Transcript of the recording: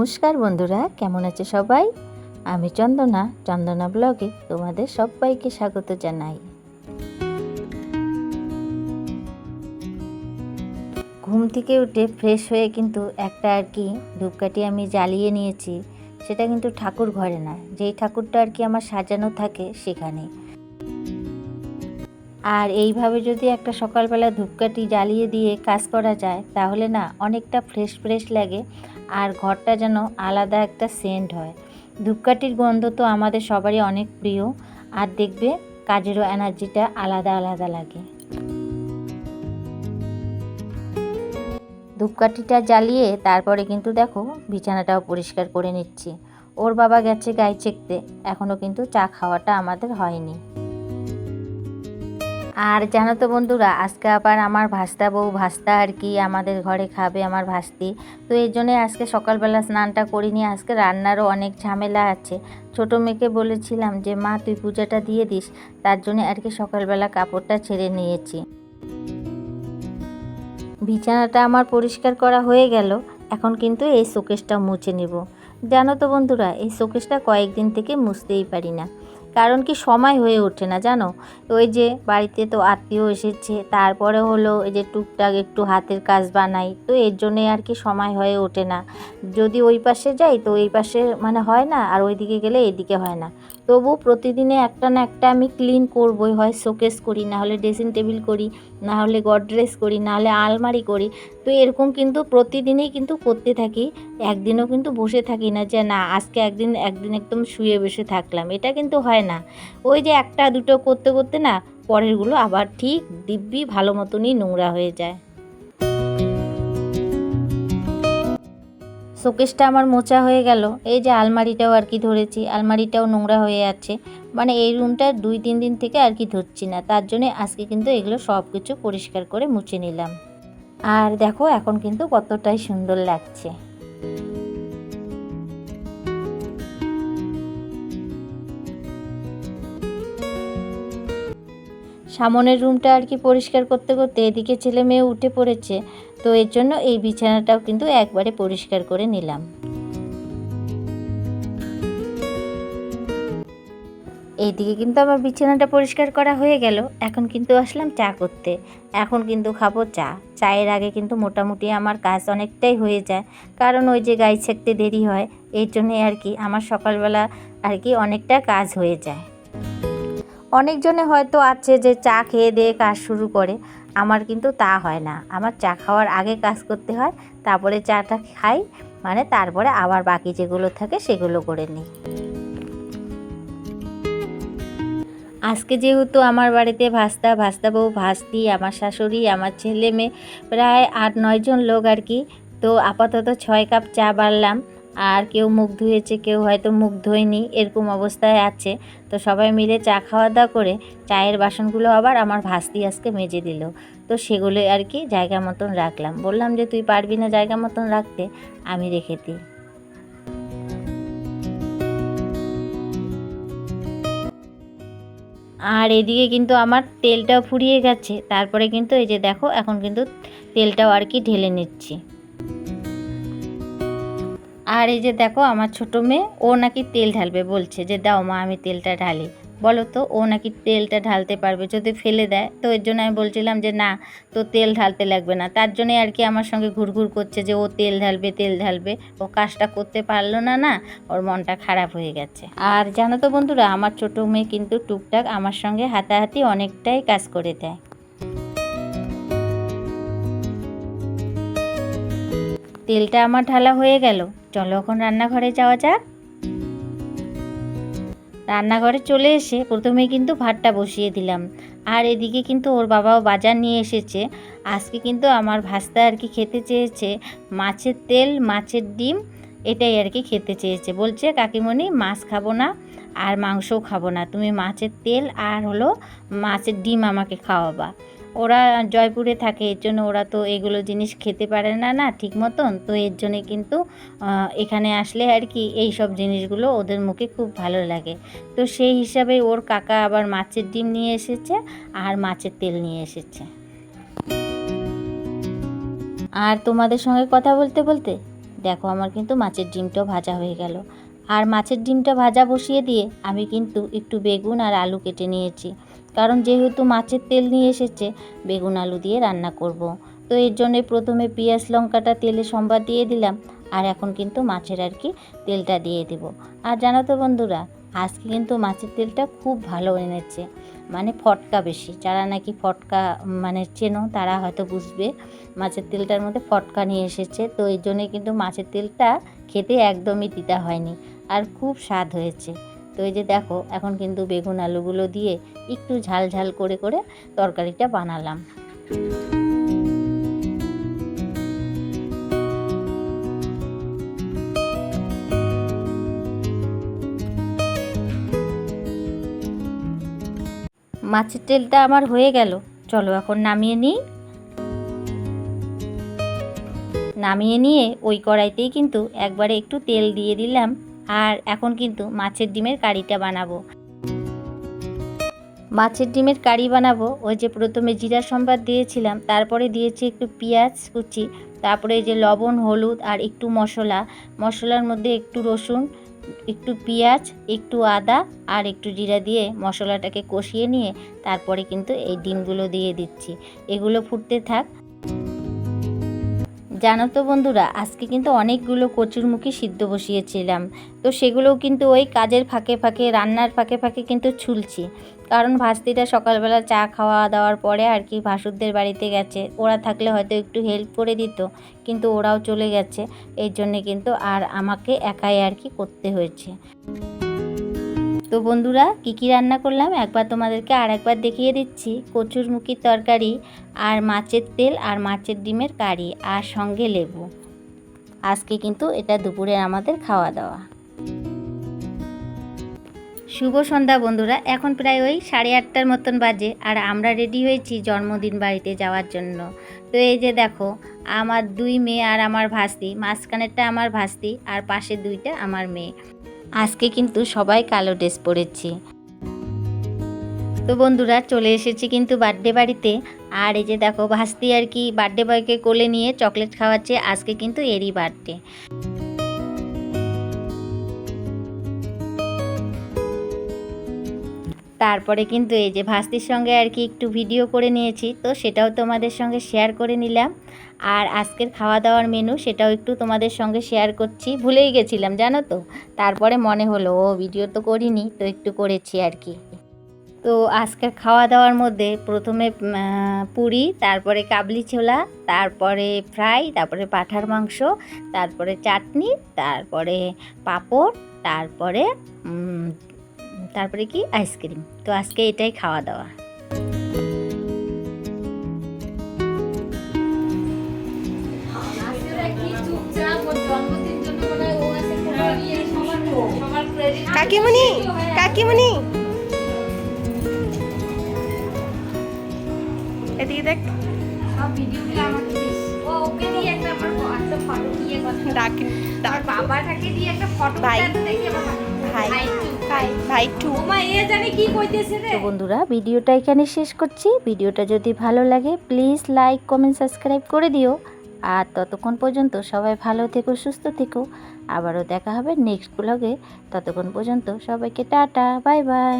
নমস্কার বন্ধুরা, কেমন আছে সবাই? আমি চন্দনা চন্দনা ব্লগে তোমাদের সবাইকে স্বাগত জানাই। ঘুম থেকে উঠে ফ্রেশ হয়ে কিন্তু একটা আর কি ধূপকাঠি আমি জ্বালিয়ে নিয়েছি, সেটা কিন্তু ঠাকুর ঘরে না, যেই ঠাকুরটা আর কি আমার সাজানো থাকে সেখানে। আর এইভাবে যদি একটা সকালবেলা ধূপকাঠি জ্বালিয়ে দিয়ে কাজ করা যায়, তাহলে না অনেকটা ফ্রেশ ফ্রেশ লাগে। আর ঘরটা যেন আলাদা একটা সেন্ট হয়। ধূপকাঠির গন্ধ তো আমাদের সবারই অনেক প্রিয়। আর দেখবে কাজেরও এনার্জিটা আলাদা আলাদা লাগে। ধূপকাঠিটা জ্বালিয়ে তারপরে কিন্তু দেখো বিছানাটাও পরিষ্কার করে নিচ্ছি। ওর বাবা গেছে গায়ে চেকতে। এখনও কিন্তু চা খাওয়াটা আমাদের হয়নি। আর জানো তো বন্ধুরা, আজকে আবার আমার ভাস্তা বউ ভাস্তা আর কি আমাদের ঘরে খাবে আমার ভাস্তি। তো এই জন্যে আজকে সকালবেলা স্নানটা করিনি, আজকে রান্নারও অনেক ঝামেলা আছে। ছোটো মেয়েকে বলেছিলাম যে, মা, তুই পূজাটা দিয়ে দিস। তার জন্য আর কি সকালবেলা কাপড়টা ছেড়ে নিয়েছি। বিছানাটা আমার পরিষ্কার করা হয়ে গেল, এখন কিন্তু এই শোকেসটা মুছে নেব। জানো তো বন্ধুরা, এই শোকেসটা কয়েকদিন থেকে মুছতেই পারি না। কারণ কি সময় হয়ে ওঠে না, জানো? ওই যে বাড়িতে তো আত্মীয় এসেছে, তারপরে হলো এই যে টুকটাক একটু হাতের কাজ বানাই, তো এর জন্যে আর কি সময় হয়ে ওঠে না। যদি ওই পাশে যাই, তো এই পাশে মানে হয় না, আর ওইদিকে গেলে এদিকে হয় না। তবু প্রতিদিনে একটা না একটা আমি ক্লিন করবই, হয় শোকেস করি, না হলে ড্রেসিং টেবিল করি, না হলে গডরেজ করি, না হলে আলমারি করি। তো এরকম কিন্তু প্রতিদিনেই কিন্তু করতে থাকি, একদিনও কিন্তু বসে থাকি না যে, না, আজকে একদিন একদিন একদম শুয়ে বসে থাকলাম। এটা কিন্তু হয় না। ওই যে একটা দুটো করতে করতে না, পরেরগুলো আবার ঠিক দিব্যি ভালো মতনই নোংরা হয়ে যায়। শোকেসটা আমার মোচা হয়ে গেল। এই যে আলমারিটাও আর কি ধরেছি, আলমারিটাও নোংরা হয়ে আছে। মানে এই রুমটা দুই, তিন দিন থেকে আর কি ধরছি না। তার জন্য আজকে কিন্তু এগুলো সব কিছু পরিষ্কার করে মুছে নিলাম। আর দেখো, এখন কিন্তু কতটাই সুন্দর লাগছে। সামনের রুমটা আর কি পরিষ্কার করতে করতে এদিকে ছেলে মেয়ে উঠে পড়েছে। তো এর জন্য এই বিছানাটাও কিন্তু একবারে পরিষ্কার করে নিলাম। এইদিকে কিন্তু আমার বিছানাটা পরিষ্কার করা হয়ে গেল। এখন কিন্তু আসলাম চা করতে। এখন কিন্তু খাব চা। চায়ের আগে কিন্তু মোটামুটি আমার কাজ অনেকটাই হয়ে যায়। কারণ ওই যে গাই ছেঁকতে দেরি হয় এই জন্যে আর কি আমার সকালবেলা আর কি অনেকটা কাজ হয়ে যায়। অনেকজনে হয়তো আছে যে চা খেয়ে দিয়ে কাজ শুরু করে। আমার কিন্তু তা হয় না। আমার চা খাওয়ার আগে কাজ করতে হয়, তারপরে চাটা খাই মানে তারপরে আবার বাকি যেগুলো থাকে সেগুলো করে নিই। আজকে যেহেতু আমার বাড়িতে ভাস্তা ভাস্তা বউ, ভাস্তি, আমার শাশুড়ি, আমার ছেলে মেয়ে, প্রায় আট নয়জন লোক আর কি, তো আপাতত ছয় কাপ চা বাড়লাম। আর কেউ মুখ ধুয়েছে, কেউ হয়তো মুখ ধোয়নি, এরকম অবস্থায় আছে। তো সবাই মিলে চা খাওয়া দাওয়া করে চায়ের বাসনগুলো আবার আমার ভাস্তি আজকে মেজে দিল। তো সেগুলো আর কি জায়গা মতন রাখলাম। বললাম যে, তুই পারবি না জায়গা মতন রাখতে, আমি রেখে দিই। আর এদিকে কিন্তু আমার তেলটাও ফুরিয়ে গেছে। তারপরে কিন্তু এই যে দেখো, এখন কিন্তু তেলটাও আর কি ঢেলে নিচ্ছি। আর এই যে দেখো আমার ছোটো মেয়ে, ও নাকি তেল ঢালবে বলছে যে, দাও মা, আমি তেলটা ঢালি। বলো তো, ও নাকি তেলটা ঢালতে পারবে যদি ফেলে দেয়? তো এর জন্য আমি বলছিলাম যে, না, তো তেল ঢালতে লাগবে না। তার জন্যই আর কি আমার সঙ্গে ঘুরঘুর করছে যে, ও তেল ঢালবে তেল ঢালবে। ও কাজটা করতে পারল না না, ওর মনটা খারাপ হয়ে গেছে। আর জানো তো বন্ধুরা, আমার ছোটো মেয়ে কিন্তু টুকটাক আমার সঙ্গে হাতাহাতি অনেকটাই কাজ করে দেয়। তেলটা আমার ঢালা হয়ে গেল। চলো এখন রান্নাঘরে যাওয়া যাক। রান্নাঘরে চলে এসে প্রথমে কিন্তু ভাতটা বসিয়ে দিলাম। আর এদিকে কিন্তু ওর বাবাও বাজার নিয়ে এসেছে। আজকে কিন্তু আমার ভাস্তা আর কি খেতে চেয়েছে। মাছের তেল, মাছের ডিম, এটাই আর কি খেতে চেয়েছে। বলছে, কাকিমণি, মাছ খাব না আর মাংসও খাব না। তুমি মাছের তেল আর হলো মাছের ডিম আমাকে খাওয়াবা। ওরা জয়পুরে থাকে, এর জন্য ওরা তো এগুলো জিনিস খেতে পারে না না, ঠিক মতন? তো এর জন্যে কিন্তু এখানে আসলে আর কি এই সব জিনিসগুলো ওদের মুখে খুব ভালো লাগে। তো সেই হিসাবে ওর কাকা আবার মাছের ডিম নিয়ে এসেছে আর মাছের তেল নিয়ে এসেছে। আর তোমাদের সঙ্গে কথা বলতে বলতে, দেখো আমার কিন্তু মাছের ডিমটাও ভাজা হয়ে গেল। আর মাছের ডিমটা ভাজা বসিয়ে দিয়ে আমি কিন্তু একটু বেগুন আর আলু কেটে নিয়েছি। কারণ যেহেতু মাছের তেল নিয়ে এসেছে, বেগুন আলু দিয়ে রান্না করব। তো এর জন্য প্রথমে পেঁয়াজ, লঙ্কাটা তেলে সম্বাদ দিয়ে দিলাম, আর এখন কিন্তু মাছের আর কি তেলটা দিয়ে দেব। আর জানো তো বন্ধুরা, আজকে কিন্তু মাছের তেলটা খুব ভালো এনেছে মানে ফটকা বেশি। যারা নাকি ফটকা মানে চেনো, তারা হয়তো বুঝবে, মাছের তেলটার মধ্যে ফটকা নিয়ে এসেছে। তো এই জন্যে কিন্তু মাছের তেলটা খেতে একদমই তিতা হয়নি, আর খুব স্বাদ হয়েছে। তো এই যে দেখো, এখন কিন্তু বেগুন আলুগুলো দিয়ে একটু ঝাল ঝাল করে করে তরকারিটা বানালাম। মাছের তেলটা আমার হয়ে গেল, চলো এখন নামিয়ে নিই। নামিয়ে নিয়ে ওই কড়াইতেই কিন্তু একবারে একটু তেল দিয়ে দিলাম। আর এখন কিন্তু মাছের ডিমের কারিটা বানাবো। মাছের ডিমের কারি বানাবো। ওই যে প্রথমে জিরা সম্বাদ দিয়েছিলাম, তারপরে দিয়েছি একটু পেঁয়াজ কুচি, তারপরে এই যে লবণ, হলুদ আর একটু মশলা। মশলার মধ্যে একটু রসুন, একটু পেঁয়াজ, একটু আদা আর একটু জিরা দিয়ে মশলাটাকে কষিয়ে নিয়ে তারপরে কিন্তু এই ডিমগুলো দিয়ে দিচ্ছি। এগুলো ফুটতে থাক জানো তো বন্ধুরা, আজকে কিন্তু অনেকগুলো কচুরমুখী সিদ্ধ বসিয়েছিলাম। তো সেগুলোও কিন্তু ওই কাজের ফাঁকে ফাঁকে, রান্নার ফাঁকে ফাঁকে কিন্তু ছুলছি। কারণ ভাস্তিটা সকালবেলা চা খাওয়া দাওয়ার পরে আর কি ভাসুরদের বাড়িতে গেছে। ওরা থাকলে হয়তো একটু হেল্প করে দিত, কিন্তু ওরাও চলে গেছে। এই জন্যে কিন্তু আর আমাকে একাই আর কি করতে হয়েছে। তো বন্ধুরা, কী কী রান্না করলাম? একবার তোমাদেরকে আর একবার দেখিয়ে দিচ্ছি। কচুর মুখির তরকারি, আর মাছের তেল, আর মাছের ডিমের কারি, আর সঙ্গে লেবু। আজকে কিন্তু এটা দুপুরে আমাদের খাওয়া দাওয়া। শুভ সন্ধ্যা বন্ধুরা, এখন প্রায় ওই সাড়ে আটটার মতন বাজে, আর আমরা রেডি হয়েছি জন্মদিন বাড়িতে যাওয়ার জন্য। তো এই যে দেখো, আমার দুই মেয়ে আর আমার ভাস্তি মাঝখানেরটা আমার ভাস্তি আর পাশে দুইটা আমার মেয়ে। আজকে কিন্তু সবাই কালো ড্রেস পরেছি। তো বন্ধুরা, চলে এসেছি কিন্তু বার্থডে বাড়িতে। আর এই যে দেখো, ভাস্তি আর কি বার্থডে বয়কে কোলে নিয়ে চকলেট খাওয়াচ্ছে। আজকে কিন্তু এরই বার্থডে তারপরে কিন্তু এই যে ভাস্তির সঙ্গে আর কি একটু ভিডিও করে নিয়েছি, তো সেটাও তোমাদের সঙ্গে শেয়ার করে নিলাম। আর আজকের খাওয়া দাওয়ার মেনু সেটাও একটু তোমাদের সঙ্গে শেয়ার করছি। ভুলেই গেছিলাম, জানো তো? তারপরে মনে হলো, ও ভিডিও তো করিনি, তো একটু করেছি আর কি। তো আজকের খাওয়া দাওয়ার মধ্যে প্রথমে পুরি, তারপরে কাবলি ছোলা, তারপরে ফ্রাই তারপরে পাঠার মাংস, তারপরে চাটনি, তারপরে পাঁপড়, তারপরে তারপরে কি আইসক্রিম। তো আজকে এটাই খাওয়া দাওয়া। কাকিমণি কাকিমণি। এদিকে দেখ। ডাক ডাক। বাবাটাকে দিয়ে একটা ফটো ভাই। ভাই। ভাই টু তো বন্ধুরা ভিডিওটা এখানে শেষ করছি। ভিডিওটা যদি ভালো লাগে প্লিজ লাইক কমেন্ট সাবস্ক্রাইব করে দিও। আর ততক্ষণ পর্যন্ত সবাই ভালো থেকো সুস্থ থেকো। আবারও দেখা হবে নেক্সট ব্লগে ততক্ষণ পর্যন্ত সবাইকে টাটা বাই বাই